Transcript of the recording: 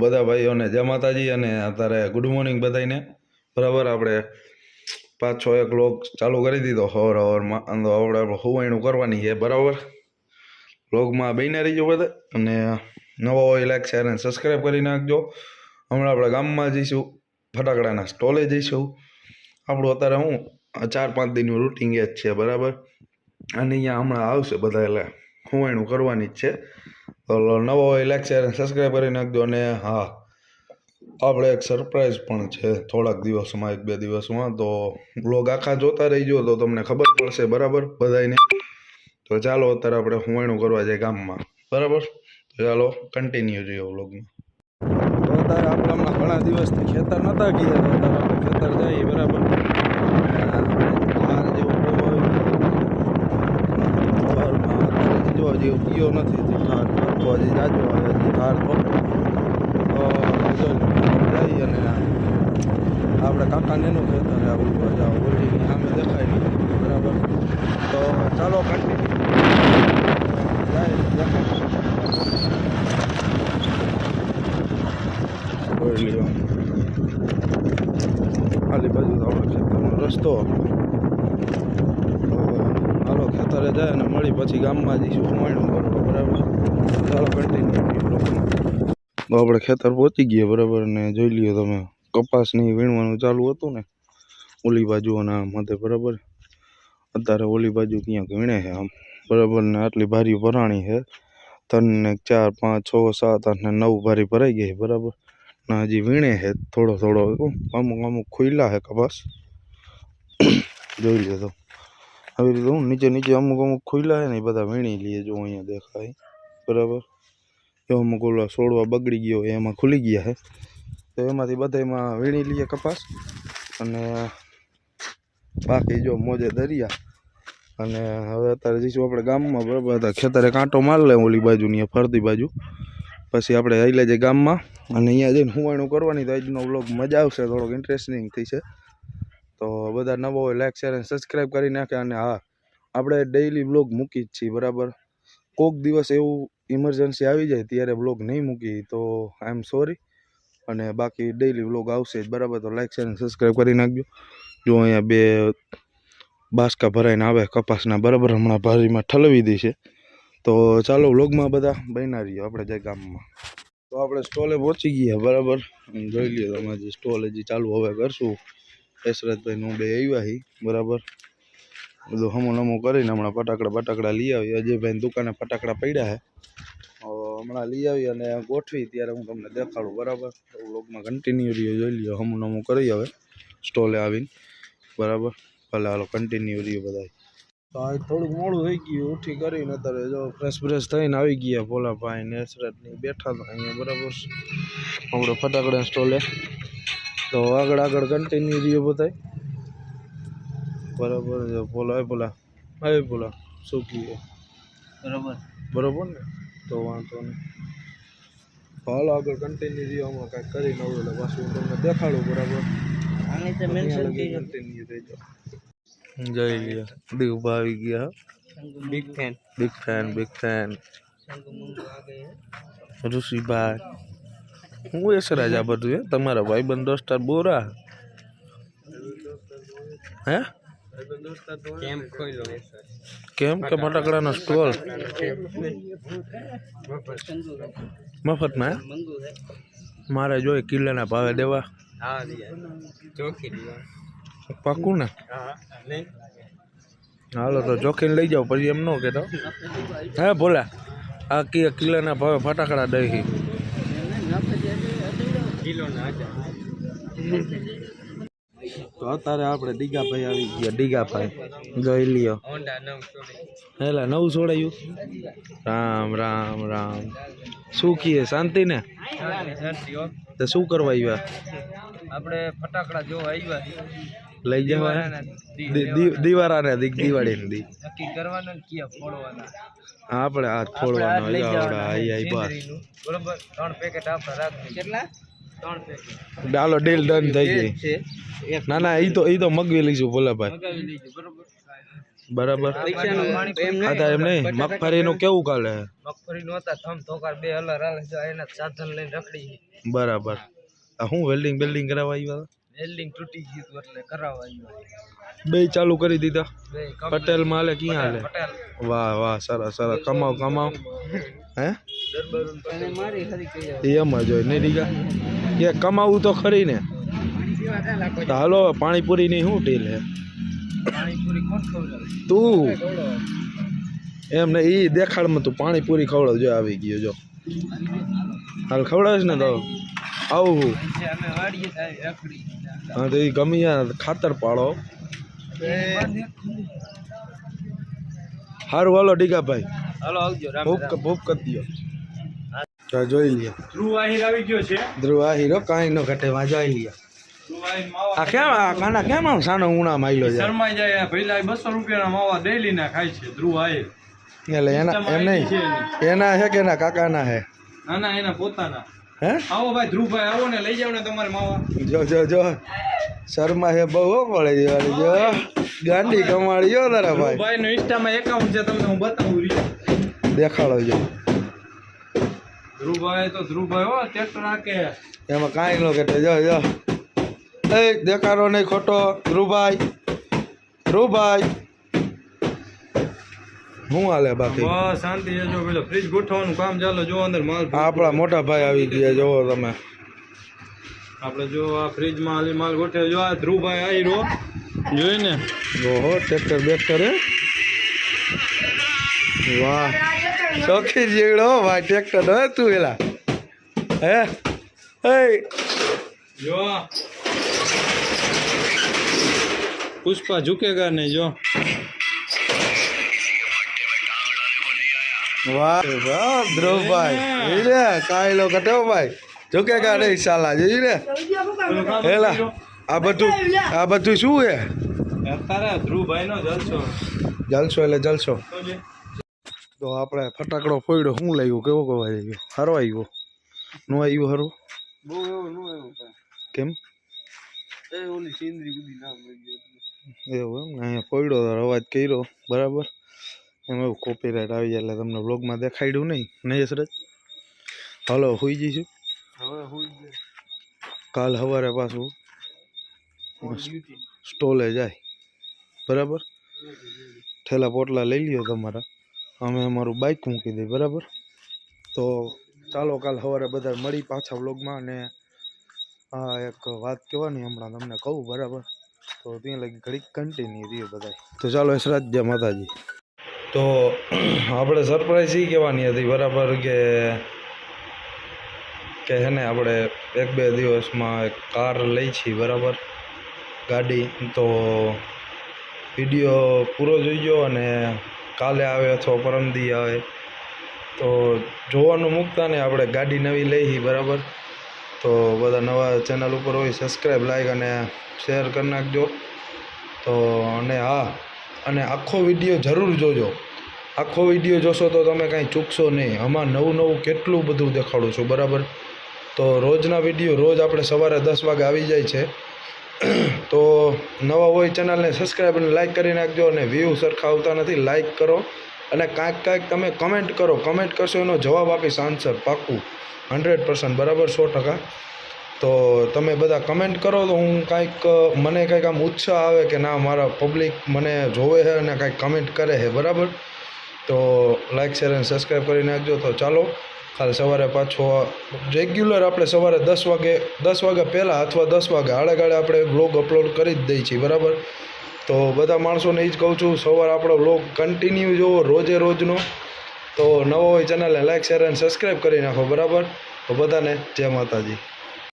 બધા ભાઈઓને જય માતાજી અને અત્યારે ગુડ મોર્નિંગ બધાને બરાબર, આપણે પાંચ, છ એક લોક ચાલુ કરી દીધો. હવર હવરમાં અને હવે આપણે હુવાયણું કરવાની છે, બરાબર? લોગમાં બહીને રહીજો બધા, અને નવા હોય લાઈક શેર અને સબસ્ક્રાઈબ કરી નાખજો. હમણાં આપણે ગામમાં જઈશું, ફટાકડાના સ્ટોલે જઈશું. આપણું અત્યારે હું ચાર, પાંચ દિનનું રૂટિંગ જ છે, બરાબર? અને અહીંયા હમણાં આવશે બધા એટલે હુવાયણું કરવાની જ છે. નવો હોય લાઈક સબસ્ક્રાઈબ કરી નાખજો અને હા આપણે એક સરપ્રાઈઝ પણ છે થોડાક દિવસમાં એક બે દિવસમાં તો બ્લોગ આખા જોતા રહીજો તો તમને ખબર પડશે બરાબર બધાને તો ચાલો અત્યારે આપણે હુવાયણું કરવા જાય ગામમાં બરાબર તો ચાલો કન્ટિન્યુ રહ્યો બ્લોગમાં અત્યારે આપણે હમણાં ઘણા દિવસથી ખેતર નહોતા ગયા અત્યારે આપણે ખેતર જઈએ બરાબર જેવું ગયો. નથી તો હજી જાજો આવે હજી ધાર તો જઈ અને આપણે કાકાને એનું ખેતર તો જાઓ ઓલી સામે દેખાય નહીં બરાબર તો ચાલો કન્ટિન્યુ જાય દેખાય આલી બાજુ આપણો ખેતરનો રસ્તો હાલો ખેતરે જાય અને મળી પછી ગામમાં જઈશું કમાણું કરવા બરાબર તો આપણે ખેતર પહોંચી ગયા બરાબર ને જોઈ લ્યો તમે. કપાસની વીણવાનું ચાલુ હતું ને ઓલી બાજુ અને હતું બરાબર. અત્યારે ઓલી બાજુ ક્યાંક વીણે છે આમ. બરાબર ને આટલી ભારી ભરાણી છે. ત્રણ ચાર, પાંચ, છ, સાત, આઠ ને નવ ભારી ભરાઈ ગઈ બરાબર. ને હજી વીણે છે થોડો થોડો અમુક અમુક ખુલ્લા છે કપાસ. જોઈ લ્યો તો. આવી રીતે હું નીચે નીચે અમુક અમુક ખુલ્લા છે ને એ બધા વીણી લઈએ જો અહીંયા દેખાય. બરાબર? અમુક ઓલા છોડવા બગડી ગયો એમાં ખુલી ગયા છે તો એમાંથી બધામાં વીણી લઈએ કપાસ અને બાકી જો મોજે દરિયા. અને હવે અત્યારે જઈશું આપણે ગામમાં, બરાબર? ખેતરે કાંટો માર લે ઓલી બાજુની ફરતી બાજુ. પછી આપણે આવી જઈએ ગામમાં અને અહીંયા જઈને હુવાણું કરવાની તો આજનો વ્લોગ મજા આવશે, થોડોક ઇન્ટરેસ્ટિંગ થઈ છે તો બધા નવો હોય લાઈક શેર અને સબસ્ક્રાઈબ કરી નાખે. અને હા, આપણે ડેઈલી વ્લોગ મૂકી જ છીએ, બરાબર? કોક દિવસ એવું ઇમરજન્સી આવી જાય ત્યારે વ્લોગ નહીં મૂકી તો આઈ એમ સોરી અને બાકી ડેઈલી વ્લોગ આવશે જ, બરાબર? તો લાઇક શેર અને સબસ્ક્રાઈબ કરી નાખજો. જો અહીંયા બે બાસકા ભરાઈને આવે કપાસના, બરાબર? હમણાં ભારીમાં ઠલવી દી તો ચાલો વ્લોગમાં બધા બન્યા રહીએ આપણે જાય ગામમાં. તો આપણે સ્ટોલે પહોંચી ગયા, બરાબર? જોઈ લઈએ તમે જે સ્ટોલ હજી ચાલુ હવે કરશું. યશરથભાઈ બે આવ્યા હી, બરાબર? બધું હમું નમું કરીને હમણાં ફટાકડા બટાકડા લઈ આવી. અજયભાઈ દુકાને ફટાકડા પડ્યા છે હમણાં લઈ આવી અને ગોઠવી ત્યારે હું તમને દેખાડું, બરાબર? વ્લોગમાં કન્ટિન્યુ રહ્યો, જોઈ લ્યો, હમું નમું કરી હવે સ્ટોલે આવીને, બરાબર? ભલે હાલો કન્ટિન્યુ રહ્યો બધા તો આ થોડુંક મોડું થઈ ગયું, ઉઠી કરીને અત્યારે જો ફ્રેશ ફ્રેશ થઈને આવી ગયા ભોલાભાઈ ને હસરતની બેઠા હતા અહીંયા, બરાબર? આપણે ફટાકડા સ્ટોલે. તો આગળ આગળ કન્ટિન્યુ રહ્યો બધાય. બરાબર છે. બોલો એ બોલા. હવે બોલા. શું કહીએ બરાબર. બરાબર ને? તો વાંધો નહીં. હાલો આગળ કન્ટિન્યુ રહ્યો. હમણાં કાંઈક કરી નવું એટલે પાછું તમને દેખાડું બરાબર? જય ગયા લ્યો દીવભા આવી ગયા big fan big fan big fan Rishibhai. હું યશરાજ આ બધું તમારા ભાઈબંધ દોસ્તાર બોરા. હે? કેમ ખોઈલો કેમ કે ફટાકડાનો સ્ટોલ મફતમાં હે? મંગુ હે મારે જોઈએ કિલ્લાના ભાવે દેવા હા દિયા ચોખી દિયા પાકું ને હા નહીં હાલો તો જોખીને લઈ જાઓ પછી એમ ન કહેતો હે ભોલા આ કે કિલ્લાના ભાવે ફટાકડા દઈ કિલો ના હજાર તો અત્યારે આપણે દીગાભાઈ આવી ગયા. દીગાભાઈ જોઈ લ્યો. હેલા નવું છોડાયું? રામ રામ રામ. શું કીએ શાંતિ ને? તો શું કરવા આવ્યા? આપણે ફટાકડા જોવા આવ્યા લઈ જવા? દિવાળાના ને દિવાળાને દીક દિવાળીને દી નક્કી કરવાના ને ક્યાં ફોડવાના? આપણે હાથ ફોડવાનો લઈ આવડા આઈ આઈ બસ. બરોબર ત્રણ પેકેટ આપણે રાખ કેટલા? ત્રણ ડાલો ડીલ ડન થઈ ગઈ. ના ના એ તો એ તો મગવી લઈશું ભોલાભાઈ. બરોબર? બરાબર. પરીક્ષાનું એમ આ તો એમ નહીં. મગફળીનું કેવું કાલે? મગફળી હતા થમ ધોકાર બે હલર હાલે છે. એના સાધન લઈને રખડી બરાબર. હું વેલ્ડિંગ બિલ્ડિંગ કરાવવા આવ્યા વેલ્ડિંગ તૂટી ગયું હતું એટલે કરાવવા આવ્યો. બે ચાલુ કરી દીધા. પટેલ માલે ક્યાં હાલે? વાહ વાહ સરસ સરસ. કમાવ કમાવ. હે? એમ જ હોય નહીં દીકા કે કમાવું તો ખરી ને. તો હાલો પાણીપુરીની શું ડીલ હે પાણીપુરી તું. એમ ને એ દેખાડમાં તું પાણીપુરી ખવડાવ. જો આવી ગયો જો. હાલ ખવડાવીશ ને તો? આવું હું. તો એ ગમી ખાતર પાડો. સારું હાલો ડીગાભાઈ. હાલો આવજો ભૂખ ભૂપ કરી દો તો જોઈ લ્યો. ધ્રુવ આહિર આવી ગયો છે. ધ્રુવ હીરો કાંઈ નો ઘટે માં જોઈ માવા આ કેમ આ કાના કેમ આમ સાનો ઉણા માયલો છે. શરમાઈ જાય બસો રૂપિયાના માવા ડેલી ના ખાય છે ધ્રુવ આહિર. એટલે એના એમ નહીં. એના હે કે એના કાકાના હે નાના એના પોતાના. હે? આવો ભાઈ ધ્રુવભાઈ આવો ને લઈ જાવ ને તમારે માવા. જો જો જો. શર્મા હે બહુ પડે જો. ગાંડી કમાડી જો તારા ભાઈ. નું ઇન્સ્ટામાં એકાઉન્ટ છે તમને હું બતાવું રહ્યો. દેખાડો જો. ધ્રુવભાઈ તો ધ્રુવભાઈ હો ટ્રેક્ટર એમાં કાંઈ ન ઘટે જો જો. એ દેખાડો નહીં ખોટો. ધ્રુવભાઈ. ધ્રુવભાઈ. શું હાલે બાકી? બસ શાંતિ. છે જો પેલો ફ્રીજ ગોઠવવાનું કામ ચાલો. જો અંદર માલ આપણા મોટા ભાઈ આવી ગયા જોવો તમે. આપણે જો આ ફ્રીજમાં હાલી માલ ગોઠવ્યો જો આ ધ્રુવભાઈ આવી રહ્યો. જોઈ ને. ઓહો ટ્રેક્ટર બેક્ટર હે. વાહ. શોખી જેવડો ભાઈ ટ્રેક્ટર હે તું એલા. હે? પુષ્પા ઝુકેગા નહીં જો. વાહ વાહ ધ્રુવભાઈ જોઈ લે લો કટો ભાઈ. નહીં સાલા જોઈ હેલા આ બધું આ બધું શું હે? નો જલસો. એટલે જલસો. તો આપણે ફટાકડો ફોડ્યો. શું લાગ્યું? કેવો કેવો આવ્યો સારો આવ્યો નો આવ્યું સારું બહુ એવું નું એવું કેમ? એ ઓલી સિંદરી બુદ્ધિ નામ એવું એમ ને? અહીંયા ફોડ્યો તો અવાજ કર્યો. બરાબર. એમ એવું કોપીરાઇટ આવી જાય એટલે તમને બ્લોગમાં દેખાડ્યું નહીં. નહીં સરજ હાલો સુઈ જઈશું. હવે કાલ સવારે પાછું સ્ટોલે જાય. બરાબર? ઠેલા પોટલા લઈ લ્યો તમારા. અમે અમારું બાઇક મૂકી દઈએ, બરાબર? તો ચાલો કાલ સવારે બધા મળી પાછા વ્લોગમાં અને આ એક વાત કહેવાની હમણાં તમને કહું, બરાબર? તો ત્યાં લગી ઘડીક કન્ટિન્યુ રહ્યો બધા તો ચાલો એસરાજ જય માતાજી. તો આપણે સરપ્રાઈઝ એ કહેવાની હતી, બરાબર કે કે છે ને આપણે એક બે દિવસમાં એક કાર લઈ છીએ, બરાબર? ગાડી. તો વીડિયો પૂરો જોઈજો અને કાલે આવે અથવા પરમદી આવે. તો જોવાનું મૂકતા ને આપણે ગાડી નવી લઈ બરાબર. તો બધા નવા ચેનલ ઉપર હોય સબસ્ક્રાઈબ લાઈક અને શેર કરી નાખજો. તો અને હા, અને આખો વીડિયો જરૂર જોજો. આખો વીડિયો જોશો તો તમે કાંઈ ચૂકશો નહીં. આમાં નવું નવું કેટલું બધું દેખાડું છું, બરાબર? તો રોજના વીડિયો રોજ આપણે સવારે દસ વાગે આવી જાય છે. તો નવા હોય ચેનલને સબસ્ક્રાઈબ અને લાઇક કરી નાખજો અને વ્યૂ સરખા આવતા નથી લાઇક કરો. અને કાંઈક કાંઈક તમે કમેન્ટ કરો કમેન્ટ કરશો એનો જવાબ આપીશ આન્સર પાક્કું હંડ્રેડ પર્સન્ટ બરાબર, સો ટકા. તો તમે બધા કમેન્ટ કરો તો હું કાંઈક, મને કાંઈક આમ ઉત્સાહ આવે કે ના, મારા પબ્લિક મને જોવે છે અને કાંઈક કમેન્ટ કરે છે, બરાબર? તો લાઇક શેર અને સબસ્ક્રાઈબ કરી નાખજો. તો ચાલો કાલે સવારે પાછો રેગ્યુલર આપણે સવારે દસ વાગે, દસ વાગ્યા પહેલાં અથવા દસ વાગે આડે ગાળે આપણે બ્લોગ અપલોડ કરી જ દઈએ છીએ, બરાબર? તો બધા માણસોને એ જ કહું છું, સવારે આપણો બ્લોગ કન્ટિન્યુ જોવો રોજે રોજનો. તો નવો હોય ચેનલને લાઇક શેર અને સબસ્ક્રાઈબ કરી નાખો, બરાબર? તો બધાને જય માતાજી.